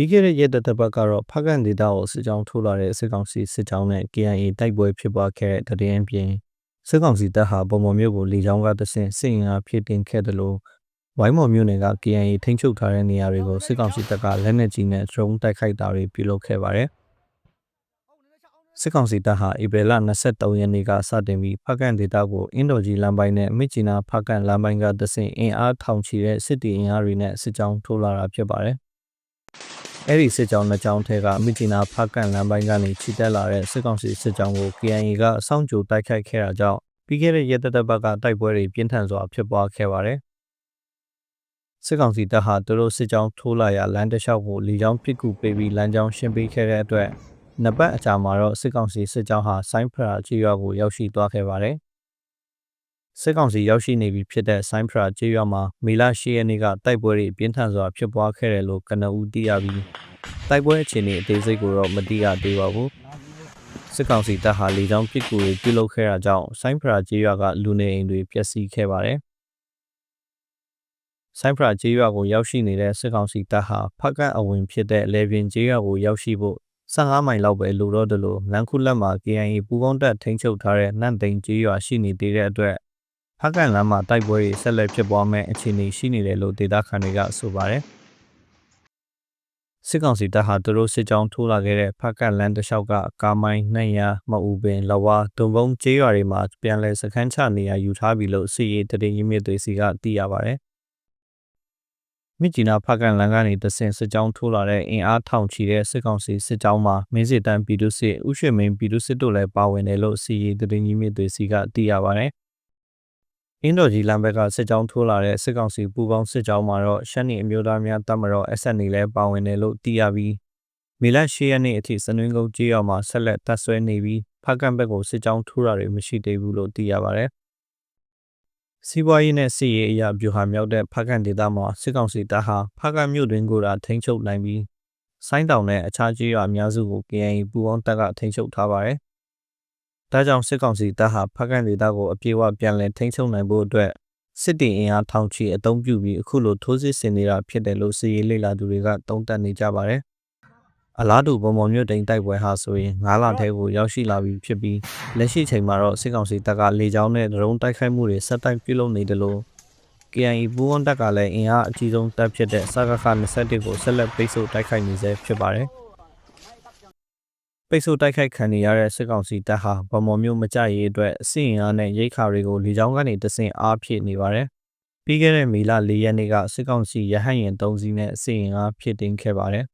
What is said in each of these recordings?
ပြီးခဲ့တဲ့ရက်သတ္တပတ်ကတော့ဖကန်ဒေတာကိုစစ်ကြောင်းထိုးလာတဲ့စစ်ကောင်စီစစ်ကြောင်းနဲ့ KIA တိုက်ပွဲဖြစ်ပွားခဲ့တဲ့တရင်ပြင်စစ်ကောင်စီတပ်ဟာပုံမော်မျိုးကိုလေကြောင်းကတဆင့်စစ်ရင်အားဖြစ်တင်ခဲ့တယ်လို့ဝိုင်းမော်မျိုးနယ်က KIA ထိန်းချုပ်ထားတဲ့နေရာတွေကိုစစ်ကောင်စီတပ်ကလက်နက်ကြီးနဲ့ drone တိုက်ခိုက်တာတွေပြုလုပ်ခဲ့ပါတယ်စစ်ကောင်စီတပ်ဟာဧပြီလ23ရက်နေ့ကစတင်ပြီးဖကန်ဒေတာကိုအင်ဒိုဂျီလမ်းပိုင်းနဲ့မြစ်ချီနာဖကန်လမ်းပိုင်းကတဆင့်အင်အားထောင်ချီတဲ့စစ်တီအင်အားတွေနဲ့စစ်ကြောင်းထိုးလာတာဖြစ်ပါတယ် အဲ့ဒီစစ်ကြောင်းနှစ်ကြောင်းထဲကမြစ်ချီနာဖကန်လမ်းပိုင်းကနေခြိတက်လာတဲ့စစ်ကောင်စီစစ်ကြောင်းကို KIA ကစောင့်ကြိုတိုက်ခိုက်ခဲ့တာကြောင့်ပြီးခဲ့တဲ့ရက်သက်သက်ပတ်ကတိုက်ပွဲတွေပြင်းထန်စွာဖြစ်ပွားခဲ့ပါတယ်စစ်ကောင်စီတပ်ဟာသူတို့စစ်ကြောင်းထိုးလာရာလမ်းတစ်လျှောက်ကိုလီကြောင်းပစ်ကူပေးပြီးလမ်းကြောင်းရှင်းပေးခဲ့တဲ့အတွက်နှစ်ပတ်အကြာမှာတော့စစ်ကောင်စီစစ်ကြောင်းဟာဆိုင်းဖရာကြေးရွာကိုရောက်ရှိသွားခဲ့ပါတယ်။ စစ်ကောင်စီရောက်ရှိနေပြီဖြစ်တဲ့ဆိုင်းဖရာကြေးရွာမှာမေလ10ရက်နေ့ကတိုက်ပွဲတွေပြင်းထန်စွာဖြစ်ပွားခဲ့တယ်လို့ကနဦးသိရပြီးတိုက်ပွဲအခြေအနေအသေးစိတ်ကိုတော့မသိရသေးပါဘူး။စစ်ကောင်စီတပ်ဟာလေကြောင်းပစ်ကူတွေပြုလုပ်ခဲ့တာကြောင့်ဆိုင်းဖရာကြေးရွာကလူနေအိမ်တွေပျက်စီးခဲ့ပါတယ်။ဆိုင်းဖရာကြေးရွာကိုရောက်ရှိနေတဲ့စစ်ကောင်စီတပ်ဟာဖက်ကန်အဝင်ဖြစ်တဲ့လေပြင်းကြေးရွာကိုရောက်ရှိဖို့15မိုင်လောက်ပဲလိုတော့တယ်လို့လန်ခုလက်မှာ KIA ပူပေါင်းတပ်ထိန်းချုပ်ထားတဲ့နန့်သိန်ကြေးရွာရှိနေသေးတဲ့အတွက် ဖက်ကန်လမ်းမှာတိုက်ပွဲတွေဆက်လက်ဖြစ်ပွားမဲ့အခြေအနေရှိနေတယ်လို့ဒေသခံတွေကဆိုပါတယ်စစ်ကောင်စီတပ်ဟာသူတို့စစ်ကြောင်းထိုးလာခဲ့တဲ့ဖက်ကန်လမ်းတစ်လျှောက်ကကာမိုင်းနှံ့ရမအူပင်လဝါဒုံဘုံကျေးရွာတွေမှာပြန်လည်စခန်းချနေရယူထားပြီလို့စီရေးတည်ရင်းမြစ်တွေစီကသိရပါတယ်မြစ်ကြီးနားဖက်ကန်လန်ကနေတဆင်စစ်ကြောင်းထိုးလာတဲ့အင်အားထောင်ချီတဲ့စစ်ကောင်စီစစ်ကြောင်းမှာမင်းစစ်တန်းပြည်သူစစ်ဥရွှေမင်းပြည်သူစစ်တို့လည်းပါဝင်တယ်လို့စီရီတရင်ကြီးမြစ်တွေစီကသိရပါတယ်။ အင်းတော်ကြီးလမ်းဘက်ကစစ်ကြောင်းထိုးလာတဲ့စစ်ကောင်စီပူးပေါင်းစစ်ကြောင်းမှာတော့ရှမ်းနီအမျိုးသားများတပ်မတော် SNL လည်းပါဝင်တယ်လို့သိရပြီးမေလ10ရက်နေ့အထိစနွင်းကုန်းကြေးရွာမှာဆက်လက်တပ်ဆွဲနေပြီးဖက်ကန်ဘက်ကိုစစ်ကြောင်းထိုးတာတွေမရှိသေးဘူးလို့သိရပါတယ်။စီးပွားရေးနဲ့စစ်ရေးအရာဗျူဟာမြောက်တဲ့ဖကန်ဒေသမှာစစ်ကောင်စီတပ်ဟာဖကန်မြို့တွင်ကိုသာထိန်းချုပ်နိုင်ပြီးဆိုင်းတောင်နဲ့အခြားကြေးရွာအများစုကို KNY ပူးပေါင်းတပ်ကထိန်းချုပ်ထားပါတယ်။ ဒါကြောင့်စစ်ကောင်စီတပ်ဟာဖကန်ဒေသကိုအပြေအဝပြန်လည်ထိန်းချုပ်နိုင်ဖို့အတွက်စစ်တီအင်အားထောင်ချီအုံပြုပြီးအခုလိုထိုးစစ်ဆင်နေတာဖြစ်တယ်လို့စစ်ရေးလေ့လာသူတွေကသုံးသပ်နေကြပါတယ်အလားတူပုံပုံမြို့တိန်တိုက်ပွဲဟာဆိုရင်9လထဲကိုရောက်ရှိလာပြီဖြစ်ပြီးလက်ရှိချိန်မှာတော့စစ်ကောင်စီတပ်ကလေကြောင်းနဲ့ဒရုန်းတိုက်ခိုက်မှုတွေဆက်တိုက်ပြုလုပ်နေတယ်လို့ KNI ပူးပေါင်းတပ်ကလည်းအင်အားအကြီးဆုံးတပ်ဖြစ်တဲ့စကခ21ကိုဆက်လက်ပိတ်ဆို့တိုက်ခိုက်နေဆဲဖြစ်ပါတယ် ပိတ်ဆို့တိုက်ခိုက်ခံနေရတဲ့စစ်ကောင်စီတပ်ဟာဗမော်မျိုးမကြရေးအတွက်အစီရင်အားနဲ့ရိတ်ခါတွေကိုလေကြောင်းကနေတဆင့်အားဖြည့်နေပါတယ်ပြီးခဲ့တဲ့မေလ၄ရက်နေ့ကစစ်ကောင်စီရဟတ်ရင်၃စီးနဲ့အစီရင်အားဖြည့်တင်ခဲ့ပါတယ်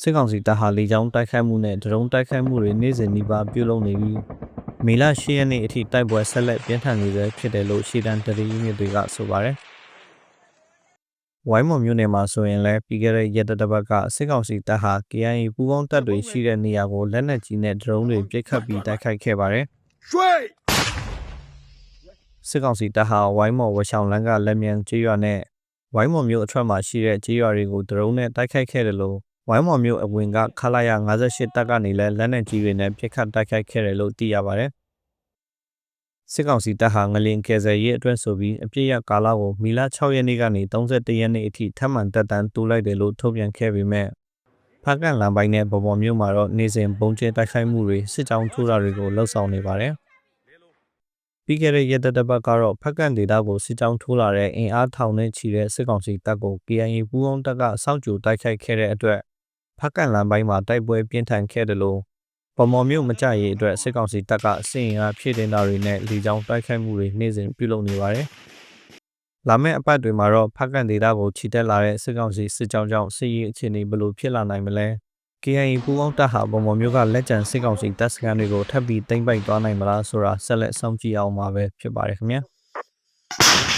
စစ်ကောင်စီတပ်ဟာလေကြောင်းတိုက်ခိုက်မှုနဲ့ဒရုန်းတိုက်ခိုက်မှုတွေနေ့စဉ်နီးပါးပြုလုပ်နေပြီးမေလ10ရက်နေ့အထိတိုက်ပွဲဆက်လက်ပြင်းထန်နေဆဲဖြစ်တယ်လို့ရှေ့တန်းတရီမြစ်တွေကဆိုပါတယ်။ ဝိုင်းမော်မြို့နယ်မှာဆိုရင်လည်းပြီးခဲ့တဲ့ရက်တပတ်ကစစ်ကောင်စီတပ်ဟာ KIA ပူးပေါင်းတပ်တွေရှိတဲ့နေရာကိုလက်နက်ကြီးနဲ့ဒရုန်းတွေပစ်ခတ်ပြီးတိုက်ခိုက်ခဲ့ပါတယ်။ရွှေစစ်ကောင်စီတပ်ဟာဝိုင်းမော်ဝရှောင်းလန်းကလက်မြန်ကျေးရွာနဲ့ဝိုင်းမော်မြို့အထက်မှာရှိတဲ့ကျေးရွာတွေကိုဒရုန်းနဲ့တိုက်ခိုက်ခဲ့တယ်လို့ဝိုင်းမော်မျိုးအဝင်ကခလာရ58တပ်ကနေလဲလက်နက်ကြီးတွေနဲ့ပြစ်ခတ်တိုက်ခိုက်ခဲ့တယ်လို့သိရပါတယ်။ စစ်ကောင်စီတပ်ဟာငလင်ကယ်ဆယ်ရေးအတွက်ဆိုပြီးအပြစ်ရကာလကိုမီလ6ရက်နေ့ကနေ31ရက်နေ့အထိထပ်မံတက်တန်းတိုးလိုက်တယ်လို့ထုတ်ပြန်ခဲ့ပေမဲ့ဖားကန်လမ်းပိုင်းနဲ့ဗမော်မျိုးမှာတော့နေစဉ်ပုံကျဲတိုက်ခိုက်မှုတွေစစ်ကြောင်းထိုးတာတွေကိုလှုပ်ဆောင်နေပါတယ်။ပြီးခဲ့တဲ့ရက်သက်တပတ်ကတော့ဖက်ကန်ဒေတာကိုစစ်ကြောင်းထိုးလာတဲ့အင်အားထောင်နဲ့ချီတဲ့စစ်ကောင်စီတပ်ကို KIA ပူးပေါင်းတပ်ကစောင့်ကြိုတိုက်ခိုက်ခဲ့တဲ့အတွက်ဖက်ကန်လမ်းပိုင်းမှာတိုက်ပွဲပြင်းထန်ခဲ့တယ်လို့ ဗမော်မြို့မကြရေးအတွက်စစ်ကောင်စီတပ်ကအစင်အားဖြည့်တင်တာတွေနဲ့လေကြောင်းတိုက်ခိုက်မှုတွေနေ့စဉ်ပြုလုပ်နေပါတယ်။လာမယ့်အပတ်တွေမှာတော့ဖက်ကန်ဒေတာကိုခြိတက်လာတဲ့စစ်ကောင်စီစစ်ကြောင်းကြောင့်စစ်ရေးအခြေအနေဘယ်လိုဖြစ်လာနိုင်မလဲ။ KIA ပူးပေါင်းတပ်ဟာဗမော်မြို့ကလက်ကျန်စစ်ကောင်စီတပ်စခန်းတွေကိုထပ်ပြီးသိမ်းပိုက်သွားနိုင်မလားဆိုတာဆက်လက်စောင့်ကြည့်အောင်ပါပဲဖြစ်ပါတယ်ခင်ဗျာ။